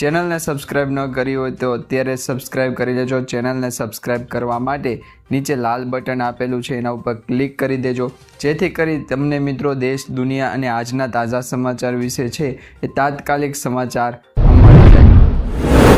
ચેનલને સબસ્ક્રાઇબ ન કરી હોય તો અત્યારે સબસ્ક્રાઇબ કરી લેજો ચેનલને સબસ્ક્રાઇબ કરવા માટે નીચે લાલ બટન આપેલું છે, એના ઉપર ક્લિક કરી દેજો. જેથી કરી તમને મિત્રો દેશ, દુનિયા અને આજના તાજા સમાચાર વિશે છે એ તાત્કાલિક સમાચાર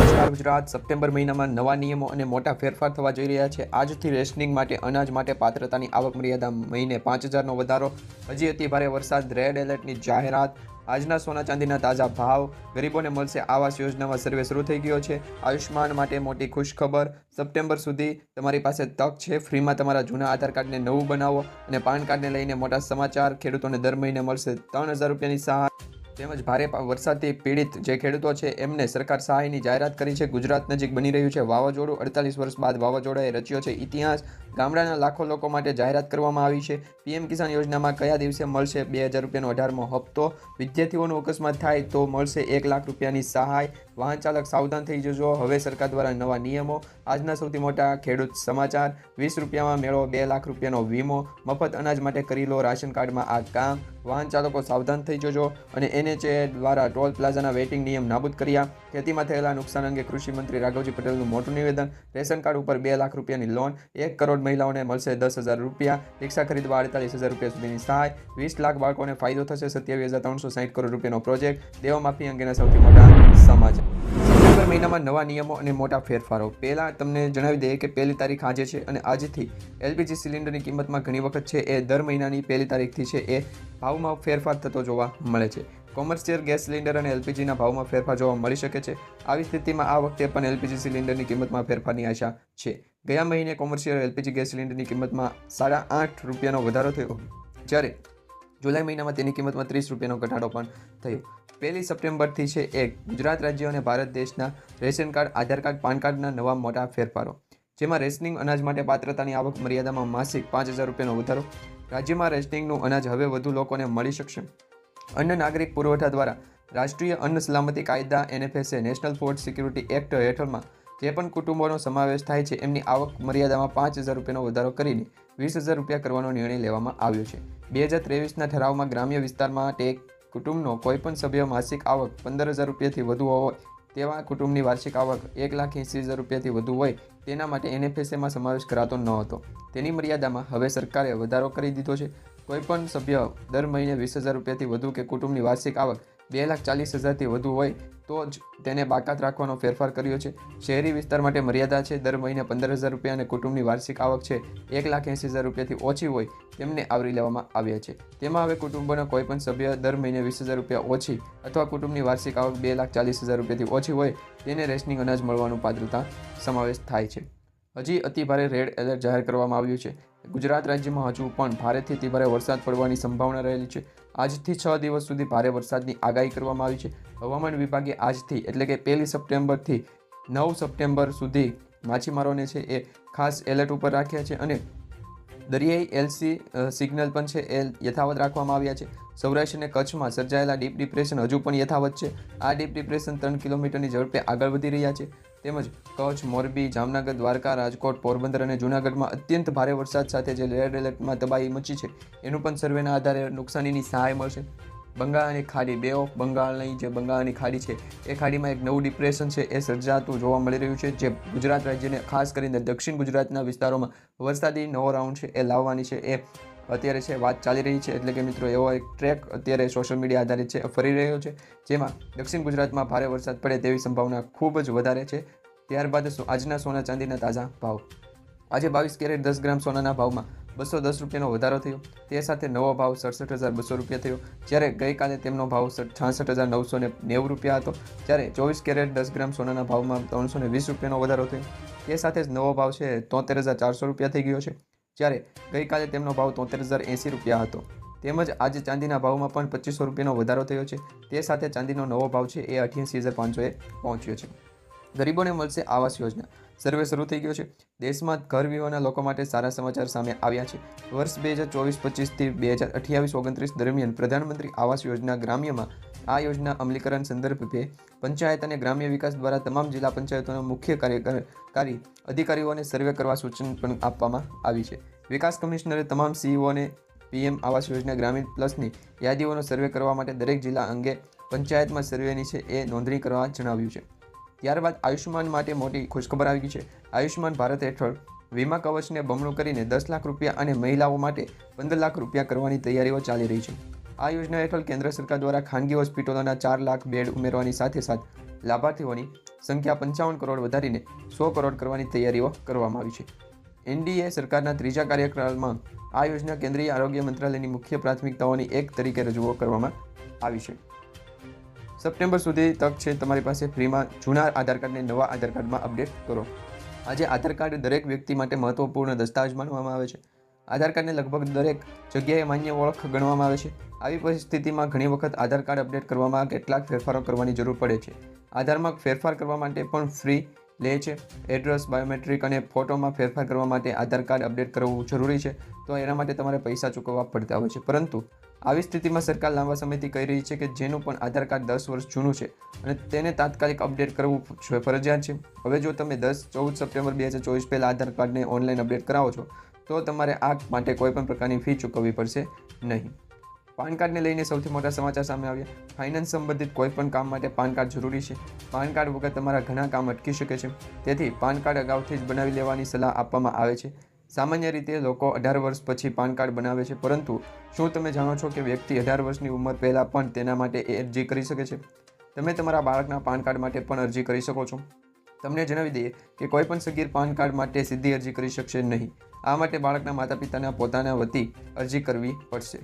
નમસ્કાર ગુજરાત. સપ્ટેમ્બર મહિનામાં નવા નિયમો અને મોટા ફેરફાર થવા જઈ રહ્યા છે. આજથી રેશનિંગ માટે અનાજ માટે પાત્રતાની આવક મર્યાદા મહિને પાંચ હજારનો વધારો. હજી અતિ ભારે વરસાદ, રેડ એલર્ટની જાહેરાત, આજના સોના ચાંદીના તાજા ભાવ, ગરીબોને મળશે આવાસ યોજનામાં સર્વે શરૂ થઈ ગયો છે. આયુષ્માન માટે મોટી ખુશખબર. સપ્ટેમ્બર સુધી તમારી પાસે તક છે. ફ્રીમાં તમારા જૂના આધાર કાર્ડને નવું બનાવો અને પાન કાર્ડને લઈને મોટા સમાચાર. ખેડૂતોને દર મહિને મળશે ત્રણ હજાર રૂપિયાની સહાય. તેમજ ભારે વરસાદથી પીડિત જે ખેડૂતો છે, એમને સરકાર સહાયની જાહેરાત કરી છે. ગુજરાત નજીક બની રહ્યું છે. વાવાઝોડું અડતાલીસ વર્ષ બાદ વાવાઝોડાએ રચ્યો છે. ઇતિહાસ ગામડાના લાખો લોકો માટે જાહેરાત કરવામાં આવી છે. પીએમ કિસાન યોજનામાં કયા દિવસે મળશે? બે હજાર રૂપિયાનો અઢારમો હપ્તો. વિદ્યાર્થીઓનો અકસ્માત થાય તો મળશે એક લાખ રૂપિયાની સહાય. વાહન ચાલક સાવધાન થઈ જજો. હવે સરકાર દ્વારા નવા નિયમો. આજના સૌથી મોટા ખેડૂત સમાચાર. વીસ રૂપિયામાં મેળવો બે લાખ રૂપિયાનો વીમો. મફત અનાજ માટે કરી લો રાશન કાર્ડમાં આ કામ. વાહન ચાલકો સાવધાન થઈ જજો અને એનએચએ દ્વારા ટોલ પ્લાઝાના વેઇટિંગ નિયમ નાબૂદ કર્યા. ખેતીમાં થયેલા નુકસાન અંગે કૃષિમંત્રી રાઘવજી પટેલનું મોટું નિવેદન. રેશન કાર્ડ ઉપર બે લાખ રૂપિયાની લોન. એક કરોડ મહિલાઓને મળશે દસ હજાર રૂપિયા. રિક્ષા ખરીદવા અડતાલીસ હજાર રૂપિયા સુધીની સહાય. વીસ લાખ બાળકોને ફાયદો થશે સત્યાવીસ હજાર ત્રણસો સાઠ કરોડ રૂપિયાનો પ્રોજેક્ટ. દેવામાફી અંગેના સૌથી મોટા સમાચાર. સપ્ટેમ્બર મહિનામાં નવા નિયમો અને મોટા ફેરફારો. પહેલાં તમને જણાવી દઈએ કે પહેલી તારીખ આજે છે અને આજથી એલપીજી સિલિન્ડરની કિંમતમાં ઘણી વખત છે એ દર મહિનાની પહેલી તારીખથી છે એ ભાવમાં ફેરફાર થતો જોવા મળે છે. કોમર્શિયલ ગેસ સિલિન્ડર અને એલપીજીના ભાવમાં ફેરફાર જોવા મળી શકે છે. આવી સ્થિતિમાં આ વખતે પણ એલપીજી સિલિન્ડરની કિંમતમાં ફેરફારની આશા છે. ગયા મહિને કોમર્શિયલ એલપીજી ગેસ સિલિન્ડરની કિંમતમાં સાડા આઠ રૂપિયાનો વધારો થયો. જ્યારે જુલાઈ મહિનામાં તેની કિંમતમાં ત્રીસ રૂપિયાનો ઘટાડો પણ થયો. પહેલી સપ્ટેમ્બરથી છે એક, ગુજરાત રાજ્ય અને ભારત દેશના ration card, Aadhaar card, PAN કાર્ડના નવા મોટા ફેરફારો, જેમાં રેશનિંગ અનાજ માટે પાત્રતાની આવક મર્યાદામાં માસિક પાંચ હજાર રૂપિયાનો વધારો. રાજ્યમાં રેશનિંગનું અનાજ હવે વધુ લોકોને મળી શકશે. અન્ન નાગરિક પુરવઠા દ્વારા રાષ્ટ્રીય અન્ન સલામતી કાયદા NFSA national food security act હેઠળમાં જે પણ કુટુંબોનો સમાવેશ થાય છે, એમની આવક મર્યાદામાં પાંચ હજાર રૂપિયાનો વધારો કરીને વીસ હજાર રૂપિયા કરવાનો નિર્ણય લેવામાં આવ્યો છે. બે હજાર ત્રેવીસના ઠરાવમાં ગ્રામ્ય વિસ્તારમાં માટે કુટુંબનો કોઈપણ સભ્ય માસિક આવક પંદર હજાર રૂપિયાથી વધુ હોય, તેવા કુટુંબની વાર્ષિક આવક એક લાખ એંસી હજાર રૂપિયાથી વધુ હોય, તેના માટે એનએફએસએમાં સમાવેશ કરાતો ન હતો. તેની મર્યાદામાં હવે સરકારે વધારો કરી દીધો છે. કોઈપણ સભ્ય દર મહિને વીસ હજાર રૂપિયાથી વધુ કે કુટુંબની વાર્ષિક આવક બે લાખ ચાલીસ હજારથી વધુ હોય તો જ તેને બાકાત રાખવાનો ફેરફાર કર્યો છે. શહેરી વિસ્તાર માટે મર્યાદા છે. દર મહિને પંદર હજાર રૂપિયા અને કુટુંબની વાર્ષિક આવક છે. એક લાખ એંસી હજાર રૂપિયાથી ઓછી હોય તેમને આવરી લેવામાં આવ્યા છે. તેમાં હવે કુટુંબોના કોઈપણ સભ્ય દર મહિને વીસ હજાર રૂપિયા ઓછી અથવા કુટુંબની વાર્ષિક આવક બે લાખ ચાલીસ હજાર રૂપિયાથી ઓછી હોય તેને રેશનિંગ અનાજ મળવાનું પાત્રતા સમાવેશ થાય છે. હજી અતિભારે રેડ એલર્ટ જાહેર કરવામાં આવ્યું છે. ગુજરાત રાજ્યમાં હજુ પણ ભારેથી અતિભારે વરસાદ પડવાની સંભાવના રહેલી છે. આજથી છ દિવસ સુધી ભારે વરસાદની આગાહી કરવામાં આવી છે. હવામાન વિભાગે આજથી, એટલે કે પહેલી સપ્ટેમ્બરથી નવ સપ્ટેમ્બર સુધી માછીમારોને છે એ ખાસ એલર્ટ ઉપર રાખ્યા છે અને દરિયાઈ એલસી સિગ્નલ પણ છે એ યથાવત રાખવામાં આવ્યા છે. સૌરાષ્ટ્ર અને કચ્છમાં સર્જાયેલા ડીપ ડિપ્રેશન હજુ પણ યથાવત છે. આ ડીપ ડિપ્રેશન ત્રણ કિલોમીટરની ઝડપે આગળ વધી રહ્યા છે. તેમજ કચ્છ, મોરબી, જામનગર, દ્વારકા, રાજકોટ, પોરબંદર અને જૂનાગઢમાં અત્યંત ભારે વરસાદ સાથે જે રેડ એલર્ટમાં તબાહી મચી છે, એનું પણ સર્વેના આધારે નુકસાનીની સહાય મળશે. બંગાળની ખાડી બે ઓફ બંગાળની જે બંગાળની ખાડી છે, એ ખાડીમાં એક નવું ડિપ્રેશન છે, એ સર્જાતું જોવા મળી રહ્યું છે, જે ગુજરાત રાજ્યને ખાસ કરીને દક્ષિણ ગુજરાતના વિસ્તારોમાં વરસાદી નવો રાઉન્ડ છે, એ લાવવાની છે, એ અત્યારે છે, વાત ચાલી રહી છે, એટલે કે મિત્રો એવો એક ટ્રેક અત્યારે સોશિયલ મીડિયા આધારિત છે, ફરી રહ્યો છે, જેમાં દક્ષિણ ગુજરાતમાં ભારે વરસાદ પડે તેવી સંભાવના ખૂબ જ વધારે છે. ત્યારબાદ આજના સોના ચાંદીના તાજા ભાવ. આજે બાવીસ કેરેટ દસ ગ્રામ સોનાના ભાવમાં બસો દસ રૂપિયાનો વધારો થયો. તે સાથે નવો ભાવ સડસઠ હજાર બસો રૂપિયા થયો. જ્યારે ગઈકાલે તેમનો ભાવ છાસઠ હજાર નવસો ને નેવું રૂપિયા હતો જ્યારે ચોવીસ કેરેટ દસ ગ્રામ સોનાના ભાવમાં ત્રણસો ને વીસ રૂપિયાનો વધારો થયો. તે સાથે જ નવો ભાવ છે, તોતેર હજાર ચારસો રૂપિયા થઈ ગયો છે. જ્યારે ગઈકાલે તેમનો ભાવ તોતેર હજાર એંસી રૂપિયા હતો. તેમજ આજે ચાંદીના ભાવમાં પણ પચીસો રૂપિયાનો વધારો થયો છે. તે સાથે ચાંદીનો નવો ભાવ છે એ અઠ્યાસી હજાર પાંચસોએ પહોંચ્યો છે. ગરીબોને મળશે આવાસ યોજના. સર્વે શરૂ થઈ ગયો છે. દેશમાં ઘર વિવાહના લોકો માટે સારા સમાચાર સામે આવ્યા છે. વર્ષ બે હજાર ચોવીસ પચીસથી બે હજાર અઠ્યાવીસ ઓગણત્રીસ દરમિયાન પ્રધાનમંત્રી આવાસ યોજના ગ્રામ્યમાં આ યોજના અમલીકરણ સંદર્ભે પંચાયત અને ગ્રામ્ય વિકાસ દ્વારા તમામ જિલ્લા પંચાયતોના મુખ્ય કાર્યકારી અધિકારીઓને સર્વે કરવા સૂચન પણ આપવામાં આવી છે. વિકાસ કમિશનરે તમામ સીઈઓને પીએમ આવાસ યોજના ગ્રામીણ પ્લસની યાદીઓનો સર્વે કરવા માટે દરેક જિલ્લા અંગે પંચાયતમાં સર્વેની છે એ નોંધણી કરવા જણાવ્યું છે. ત્યારબાદ આયુષ્યમાન માટે મોટી ખુશખબર આવી ગઈ છે. આયુષ્યમાન ભારત હેઠળ વીમા કવચને બમણું કરીને દસ લાખ રૂપિયા અને મહિલાઓ માટે પંદર લાખ રૂપિયા કરવાની તૈયારીઓ ચાલી રહી છે. આ યોજના હેઠળ કેન્દ્ર સરકાર દ્વારા ખાનગી હોસ્પિટલોના ચાર લાખ બેડ ઉમેરવાની સાથે સાથે લાભાર્થીઓની સંખ્યા પંચાવન કરોડ વધારીને સો કરોડ કરવાની તૈયારીઓ કરવામાં આવી છે. એનડીએ સરકારના ત્રીજા કાર્યકાળમાં આ યોજના કેન્દ્રીય આરોગ્ય મંત્રાલયની મુખ્ય પ્રાથમિકતાઓની એક તરીકે રજૂ કરવામાં આવી છે. સપ્ટેમ્બર સુધી તક છે તમારી પાસે ફ્રીમાં. જૂના આધાર કાર્ડને નવા આધાર કાર્ડમાં અપડેટ કરો. આજે આધાર કાર્ડ દરેક વ્યક્તિ માટે મહત્વપૂર્ણ દસ્તાવેજ માનવામાં આવે છે. આધાર કાર્ડને લગભગ દરેક જગ્યાએ માન્ય ઓળખ ગણવામાં આવે છે. આવી પરિસ્થિતિમાં ઘણી વખત આધાર કાર્ડ અપડેટ કરવામાં કેટલાક ફેરફારો કરવાની જરૂર પડે છે. આધારમાં ફેરફાર કરવા માટે પણ ફ્રી લે છે. એડ્રેસ, બાયોમેટ્રિક અને ફોટોમાં ફેરફાર કરવા માટે આધાર કાર્ડ અપડેટ કરવું જરૂરી છે. તો એના માટે તમારે પૈસા ચૂકવવા પડતા હોય છે. પરંતુ આવી સ્થિતિમાં સરકાર લાંબા સમયથી કહી રહી છે કે જેનું પણ આધાર કાર્ડ દસ વર્ષ જૂનું છે અને તેને તાત્કાલિક અપડેટ કરવું ફરજિયાત છે. હવે જો તમે દસ, ચૌદ સપ્ટેમ્બર બે હજાર ચોવીસ પહેલાં આધાર કાર્ડને ઓનલાઈન અપડેટ કરાવો છો, તો તમારે આ માટે કોઈપણ પ્રકારની ફી ચૂકવવી પડશે નહીં. પાન કાર્ડને લઈને સૌથી મોટા સમાચાર સામે આવ્યા. ફાઇનાન્સ સંબંધિત કોઈપણ કામ માટે પાન કાર્ડ જરૂરી છે. પાન કાર્ડ વગર તમારા ઘણા કામ અટકી શકે છે. તેથી પાન કાર્ડ અગાઉથી જ બનાવી લેવાની સલાહ આપવામાં આવે છે. સામાન્ય રીતે લોકો અઢાર વર્ષ પછી પાન કાર્ડ બનાવે છે, પરંતુ શું તમે જાણો છો કે વ્યક્તિ અઢાર વર્ષની ઉંમર પહેલાં પણ તેના માટે અરજી કરી શકે છે? તમે તમારા બાળકના પાન કાર્ડ માટે પણ અરજી કરી શકો છો. તમને જણાવી દઈએ કે કોઈ પણ સગીર પાન કાર્ડ માટે સીધી અરજી કરી શકશે નહીં. આ માટે બાળકના માતા પિતાના પોતાના વતી અરજી કરવી પડશે.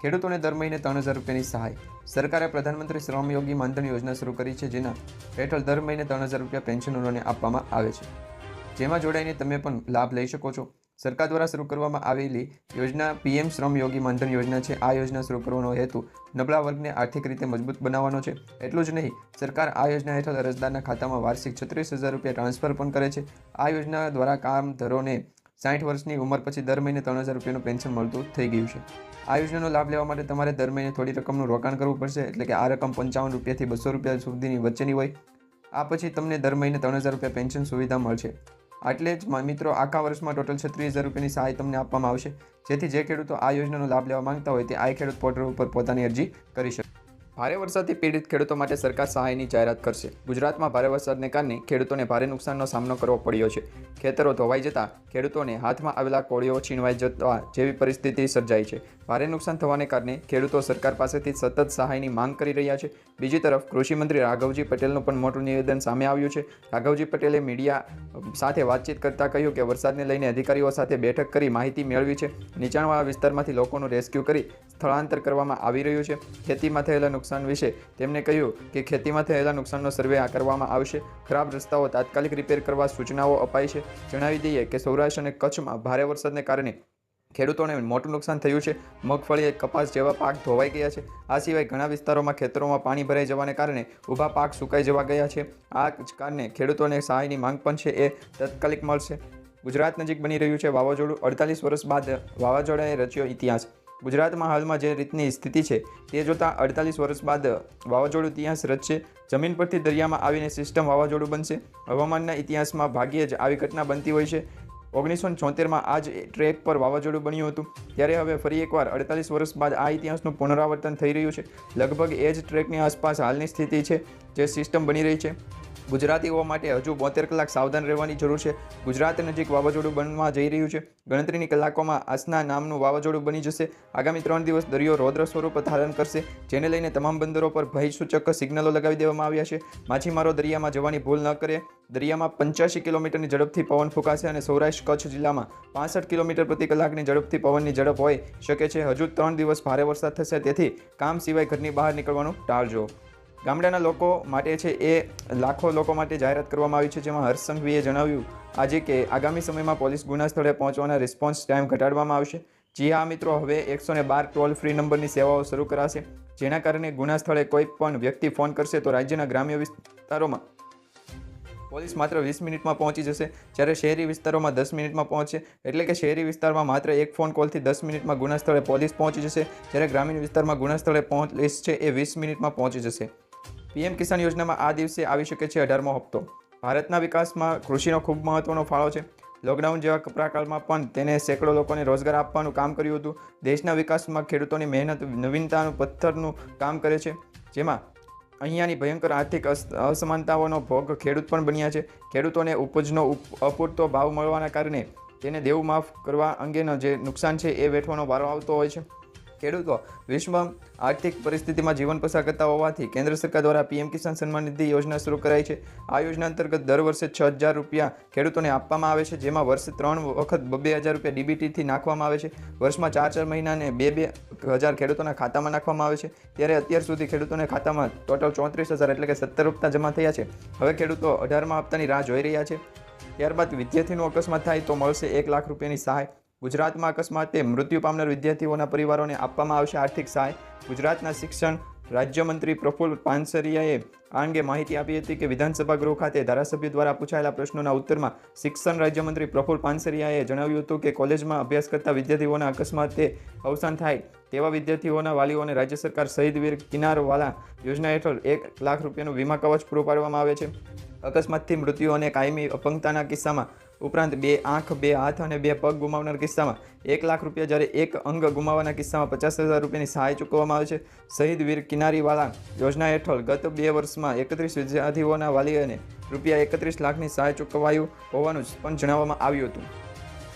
ખેડૂતોને દર મહિને ત્રણ હજાર રૂપિયાની સહાય. સરકારે પ્રધાનમંત્રી શ્રમયોગી માનધન યોજના શરૂ કરી છે, જેના હેઠળ દર મહિને ત્રણ હજાર રૂપિયા પેન્શનરોને આપવામાં આવે છે. જેમાં જોડાઈને તમે પણ લાભ લઈ શકો છો. સરકાર દ્વારા શરૂ કરવામાં આવેલી યોજના પીએમ શ્રમ યોગી માનધન યોજના છે. આ યોજના શરૂ કરવાનો હેતુ નબળા વર્ગને આર્થિક રીતે મજબૂત બનાવવાનો છે. એટલું જ નહીં, સરકાર આ યોજના હેઠળ અરજદારના ખાતામાં વાર્ષિક છત્રીસ હજાર રૂપિયા ટ્રાન્સફર પણ કરે છે. આ યોજના દ્વારા કામધરોને સાઠ વર્ષની ઉંમર પછી દર મહિને ત્રણ હજાર રૂપિયાનું પેન્શન મળતું થઈ ગયું છે. આ યોજનાનો લાભ લેવા માટે તમારે દર મહિને થોડી રકમનું રોકાણ કરવું પડશે, એટલે કે આ રકમ પંચાવન રૂપિયાથી બસો રૂપિયા સુધીની વચ્ચેની હોય. આ પછી તમને દર મહિને ત્રણ હજાર રૂપિયા પેન્શન સુવિધા મળશે. આટલે જ મિત્રો, આખા વર્ષમાં ટોટલ છત્રીસ હજાર રૂપિયાની સહાય તમને આપવામાં આવશે. જેથી જે ખેડૂતો આ યોજનાનો લાભ લેવા માંગતા હોય તે આ ખેડૂત પોર્ટલ ઉપર પોતાની અરજી કરી શકે ભારે વરસાદથી પીડિત ખેડૂતો માટે સરકાર સહાયની જાહેરાત કરશે. ગુજરાતમાં ભારે વરસાદને કારણે ખેડૂતોને ભારે નુકસાનનો સામનો કરવો પડ્યો છે. ખેતરો ધોવાઈ જતા ખેડૂતોને હાથમાં આવેલા કોળીઓ છીનવાઈ જતા જેવી પરિસ્થિતિ સર્જાઈ છે. ભારે નુકસાન થવાને કારણે ખેડૂતો સરકાર પાસેથી સતત સહાયની માંગ કરી રહ્યા છે. બીજી તરફ કૃષિમંત્રી રાઘવજી પટેલનું પણ મોટું નિવેદન સામે આવ્યું છે. રાઘવજી પટેલે મીડિયા સાથે વાતચીત કરતા કહ્યું કે, વરસાદને લઈને અધિકારીઓ સાથે બેઠક કરી માહિતી મેળવી છે. નીચાણવાળા વિસ્તારમાંથી લોકોનું રેસ્ક્યુ કરી સ્થળાંતર કરવામાં આવી રહ્યું છે. ખેતીમાં થયેલા નુકસાન વિશે તેમણે કહ્યું કે ખેતીમાં થયેલા નુકસાનનો સર્વે કરવામાં આવશે. ખરાબ રસ્તાઓ તાત્કાલિક રિપેર કરવા સૂચનાઓ અપાઈ છે. જણાવી દઈએ કે સૌરાષ્ટ્ર અને કચ્છમાં ભારે વરસાદને કારણે ખેડૂતોને મોટું નુકસાન થયું છે. મગફળી કપાસ જેવા પાક ધોવાઈ ગયા છે. આ સિવાય ઘણા વિસ્તારોમાં ખેતરોમાં પાણી ભરાઈ જવાને કારણે ઊભા પાક સુકાઈ જવા ગયા છે. આ જ કારણે ખેડૂતોને સહાયની માંગ પણ છે એ તાત્કાલિક મળશે. ગુજરાત નજીક બની રહ્યું છે વાવાઝોડું. અડતાલીસ વર્ષ બાદ વાવાઝોડાએ રચ્યો ઇતિહાસ. ગુજરાતમાં હાલમાં જે રીતની સ્થિતિ છે, તે જોતાં અડતાલીસ વર્ષ બાદ વાવાઝોડું ઇતિહાસ રચશે જમીન પરથી દરિયામાં આવીને સિસ્ટમ વાવાઝોડું બનશે. હવામાનના ઇતિહાસમાં ભાગ્યે જ આવી ઘટના બનતી હોય છે. ઓગણીસો છોતેરમાં આ જ ટ્રેક પર વાવાઝોડું બન્યું હતું. ત્યારે હવે ફરી એકવાર અડતાલીસ વર્ષ બાદ આ ઇતિહાસનું પુનરાવર્તન થઈ રહ્યું છે. લગભગ એ જ ટ્રેકની આસપાસ હાલની સ્થિતિ છે જે સિસ્ટમ બની રહી છે. ગુજરાતીઓ માટે હજુ બોતેર કલાક સાવધાન રહેવાની જરૂર છે. ગુજરાત નજીક વાવાઝોડું બનવા જઈ રહ્યું છે. ગણતરીની કલાકોમાં આસના નામનું વાવાઝોડું બની જશે. આગામી ત્રણ દિવસ દરિયો રૌદ્ર સ્વરૂપ ધારણ કરશે, જેને લઈને તમામ બંદરો પર ભયસૂચક સિગ્નલો લગાવી દેવામાં આવ્યા છે. માછીમારો દરિયામાં જવાની ભૂલ ન કરે. દરિયામાં પંચ્યાસી કિલોમીટરની ઝડપથી પવન ફૂંકાશે અને સૌરાષ્ટ્ર, કચ્છ જિલ્લામાં પાસઠ કિલોમીટર પ્રતિ કલાકની ઝડપથી પવનની ઝડપ હોય શકે છે. હજુ ત્રણ દિવસ ભારે વરસાદ થશે, તેથી કામ સિવાય ઘરની બહાર નીકળવાનું ટાળજો. ગામડાના લોકો માટે છે એ લાખો લોકો માટે જાહેરાત કરવામાં આવી છે, જેમાં હર્ષ સંઘવીએ જણાવ્યું આજે કે આગામી સમયમાં પોલીસ ગુના સ્થળે પહોંચવાના રિસ્પોન્સ ટાઈમ ઘટાડવામાં આવશે. જી હા મિત્રો, હવે એકસો બાર ટોલ ફ્રી નંબરની સેવાઓ શરૂ કરાશે, જેના કારણે ગુના સ્થળે કોઈ પણ વ્યક્તિ ફોન કરશે તો રાજ્યના ગ્રામ્ય વિસ્તારોમાં પોલીસ માત્ર વીસ મિનિટમાં પહોંચી જશે, જ્યારે શહેરી વિસ્તારોમાં દસ મિનિટમાં પહોંચશે, એટલે કે શહેરી વિસ્તારમાં માત્ર એક ફોન કોલથી દસ મિનિટમાં ગુના સ્થળે પોલીસ પહોંચી જશે, જ્યારે ગ્રામીણ વિસ્તારમાં ગુના સ્થળે પોલીસ છે એ વીસ મિનિટમાં પહોંચી જશે. પીએમ કિસાન યોજનામાં આ દિવસે આવી શકે છે અઢારમો હપ્તો. ભારતના વિકાસમાં કૃષિનો ખૂબ મહત્વનો ફાળો છે. લોકડાઉન જેવા કપરાકાળમાં પણ તેને સેંકડો લોકોને રોજગાર આપવાનું કામ કર્યું હતું. દેશના વિકાસમાં ખેડૂતોની મહેનત, નવીનતાનું પથ્થરનું કામ કરે છે. જેમાં અહીંયાની ભયંકર આર્થિક અસ- અસમાનતાઓનો ભોગ ખેડૂત પણ બન્યા છે. ખેડૂતોને ઉપજનો ઉપ- અપૂરતો ભાવ મળવાના કારણે તેને દેવું માફ કરવા અંગેનો જે નુકસાન છે એ વેઠવાનો વારો આવતો હોય છે. ખેડૂતો વિશ્વ આર્થિક પરિસ્થિતિમાં જીવન પસાર કરતા હોવાથી કેન્દ્ર સરકાર દ્વારા પીએમ કિસાન સન્માન નિધિ યોજના શરૂ કરાઈ છે. આ યોજના અંતર્ગત દર વર્ષે છ હજાર રૂપિયા ખેડૂતોને આપવામાં આવે છે, જેમાં વર્ષે ત્રણ વખત બે હજાર રૂપિયા ડીબીટીથી નાખવામાં આવે છે. વર્ષમાં ચાર ચાર મહિનાને બે બે હજાર ખેડૂતોના ખાતામાં નાખવામાં આવે છે. ત્યારે અત્યાર સુધી ખેડૂતોના ખાતામાં ટોટલ ચોત્રીસ હજાર એટલે કે સત્તર હપ્તા જમા થયા છે. હવે ખેડૂતો અઢારમા હપ્તાની રાહ જોઈ રહ્યા છે. ત્યારબાદ વિદ્યાર્થીનો અકસ્માત થાય તો મળશે એક લાખ રૂપિયાની સહાય. ગુજરાતમાં અકસ્માતે મૃત્યુ પામનાર વિદ્યાર્થીઓના પરિવારોને આપવામાં આવશે આર્થિક સહાય. ગુજરાતના શિક્ષણ રાજ્યમંત્રી પ્રફુલ્લ પાનસરિયાએ આ અંગે માહિતી આપી હતી કે વિધાનસભા ગૃહ ખાતે ધારાસભ્ય દ્વારા પૂછાયેલા પ્રશ્નોના ઉત્તરમાં શિક્ષણ રાજ્યમંત્રી પ્રફુલ્લ પાનસરિયાએ જણાવ્યું હતું કે કોલેજમાં અભ્યાસ કરતા વિદ્યાર્થીઓના અકસ્માતે અવસાન થાય તેવા વિદ્યાર્થીઓના વાલીઓને રાજ્ય સરકાર શહીદ વીર કિનારવાલા યોજના હેઠળ એક લાખ રૂપિયાનું વીમા કવચ પૂરું પાડવામાં આવે છે. અકસ્માતથી મૃત્યુ અને કાયમી અપંગતાના કિસ્સામાં ઉપરાંત બે આંખ, બે હાથ અને બે પગ ગુમાવનાર કિસ્સામાં એક લાખ રૂપિયા જ્યારે એક અંગ ગુમાવવાના કિસ્સામાં પચાસ હજાર રૂપિયાની સહાય ચૂકવવામાં આવે છે. શહીદ વીર કિનારીવાલા યોજના હેઠળ ગત બે વર્ષમાં એકત્રીસ વિદ્યાર્થીઓના વાલીઓને રૂપિયા એકત્રીસ લાખની સહાય ચૂકવાયું હોવાનું પણ જણાવવામાં આવ્યું હતું.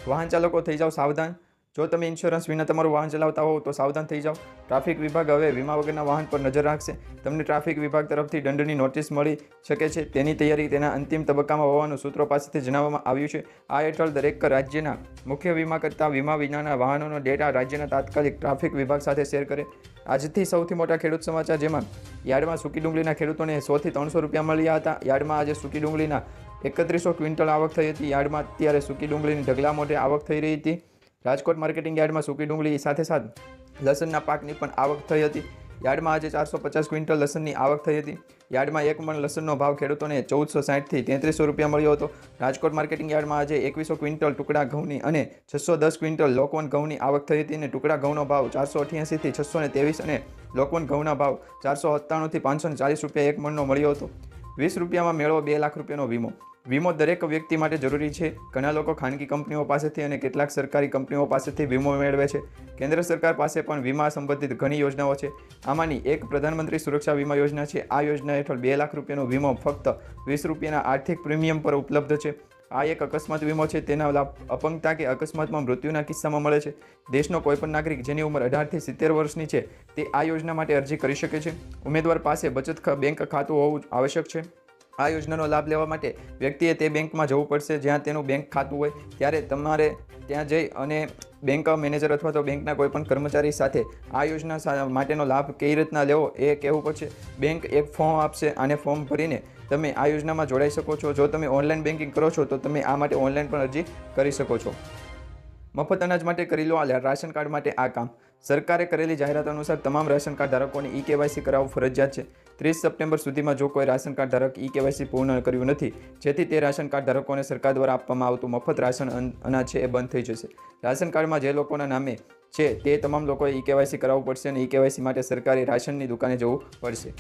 વાહન ચાલકો થઈ જાઓ સાવધાન. જો તમે ઇન્સ્યોરન્સ વિના તમારું વાહન ચલાવતા હોવ તો સાવધાન થઈ જાઓ. ટ્રાફિક વિભાગ હવે વીમા વગરના વાહન પર નજર રાખશે. તમને ટ્રાફિક વિભાગ તરફથી દંડની નોટિસ મળી શકે છે. તેની તૈયારી તેના અંતિમ તબક્કામાં હોવાનું સૂત્રો પાસેથી જણાવવામાં આવ્યું છે. આ હેઠળ દરેક રાજ્યના મુખ્ય વીમા કરતા વીમા વિનાના વાહનોનો ડેટા રાજ્યના તાત્કાલિક ટ્રાફિક વિભાગ સાથે શેર કરે. આજથી સૌથી મોટા ખેડૂત સમાચાર જેમાં યાર્ડમાં સૂકી ડુંગળીના ખેડૂતોને સોથી ત્રણસો રૂપિયા મળ્યા હતા. યાર્ડમાં આજે સૂકી ડુંગળીના એકત્રીસો ક્વિન્ટલ આવક થઈ હતી. યાર્ડમાં અત્યારે સૂકી ડુંગળીની ઢગલા મોઢે આવક થઈ રહી હતી. રાજકોટ માર્કેટિંગ યાર્ડમાં સૂકી ડુંગળી સાથે સાથે લસણના પાકની પણ આવક થઈ હતી. યાર્ડમાં આજે ચારસો પચાસ ક્વિન્ટલ લસણની આવક થઈ હતી. યાર્ડમાં એક મણ લસણનો ભાવ ખેડૂતોને ચૌદસો સાઠથી તેત્રીસો રૂપિયા મળ્યો હતો. રાજકોટ માર્કેટિંગ યાર્ડમાં આજે એકવીસો ક્વિન્ટલ ટુકડા ઘઉંની અને છસો દસ ક્વિન્ટલ લોકવન ઘઉંની આવક થઈ હતી અને ટુકડા ઘઉંનો ભાવ ચારસો અઠ્યાસીથી છસો ને ત્રેવીસ અને લોકવન ઘઉંના ભાવ ચારસો સત્તાણુંથી પાંચસો ચાલીસ રૂપિયા એક મણનો મળ્યો હતો. વીસ રૂપિયામાં મેળવો બે લાખ રૂપિયાનો વીમો. વીમો દરેક વ્યક્તિ માટે જરૂરી છે. ઘણા લોકો ખાનગી કંપનીઓ પાસેથી અને કેટલાક સરકારી કંપનીઓ પાસેથી વીમો મેળવે છે. કેન્દ્ર સરકાર પાસે પણ વીમા સંબંધિત ઘણી યોજનાઓ છે. આમાંની એક પ્રધાનમંત્રી સુરક્ષા વીમા યોજના છે. આ યોજના હેઠળ બે લાખ રૂપિયાનો વીમો ફક્ત વીસ રૂપિયાના આર્થિક પ્રીમિયમ પર ઉપલબ્ધ છે. આ એક અકસ્માત વીમો છે. તેના લાભ અપંગતા કે અકસ્માતમાં મૃત્યુના કિસ્સામાં મળે છે. દેશનો કોઈપણ નાગરિક જેની ઉંમર અઢારથી સિત્તેર વર્ષની છે, તે આ યોજના માટે અરજી કરી શકે છે. ઉમેદવાર પાસે બચત બેંક ખાતું હોવું આવશ્યક છે. આ યોજનાનો લાભ લેવા માટે વ્યક્તિએ તે બેંકમાં જવું પડશે, જ્યાં તેનું બેંક ખાતું હોય, ત્યારે તમારે ત્યાં જઈ અને બેંક મેનેજર અથવા તો બેંકના કોઈપણ કર્મચારી સાથે આ યોજના માટેનો લાભ કઈ રીતના લેવો એ કહેવું પડશે. બેંક એક ફોર્મ આપશે, આને ફોર્મ ભરીને તમે આ યોજનામાં જોડાઈ શકો છો. જો તમે ઓનલાઈન બેન્કિંગ કરો છો, તો તમે આ માટે ઓનલાઈન પણ અરજી કરી શકો છો. મફત અનાજ માટે કરી લો આ રાશન કાર્ડ માટે આ કામ. સરકારે કરેલી જાહેરાત અનુસાર તમામ રાશન કાર્ડ ધારકોને ઈ કેવાયસી કરાવવું ફરજિયાત છે. ત્રીસ સપ્ટેમ્બર સુધીમાં જો કોઈ રાશન કાર્ડ ધારક ઈ કેવાયસી પૂર્ણ કર્યું નથી, જેથી તે રાશન કાર્ડ ધારકોને સરકાર દ્વારા આપવામાં આવતું મફત રાશન અન- અનાજ છે એ બંધ થઈ જશે. રાશન કાર્ડમાં જે લોકોના નામે છે, તે તમામ લોકોએ ઈ કેવાયસી કરાવવું પડશે અને ઈ કેવાયસી માટે સરકારે રાશનની દુકાને જવું પડશે.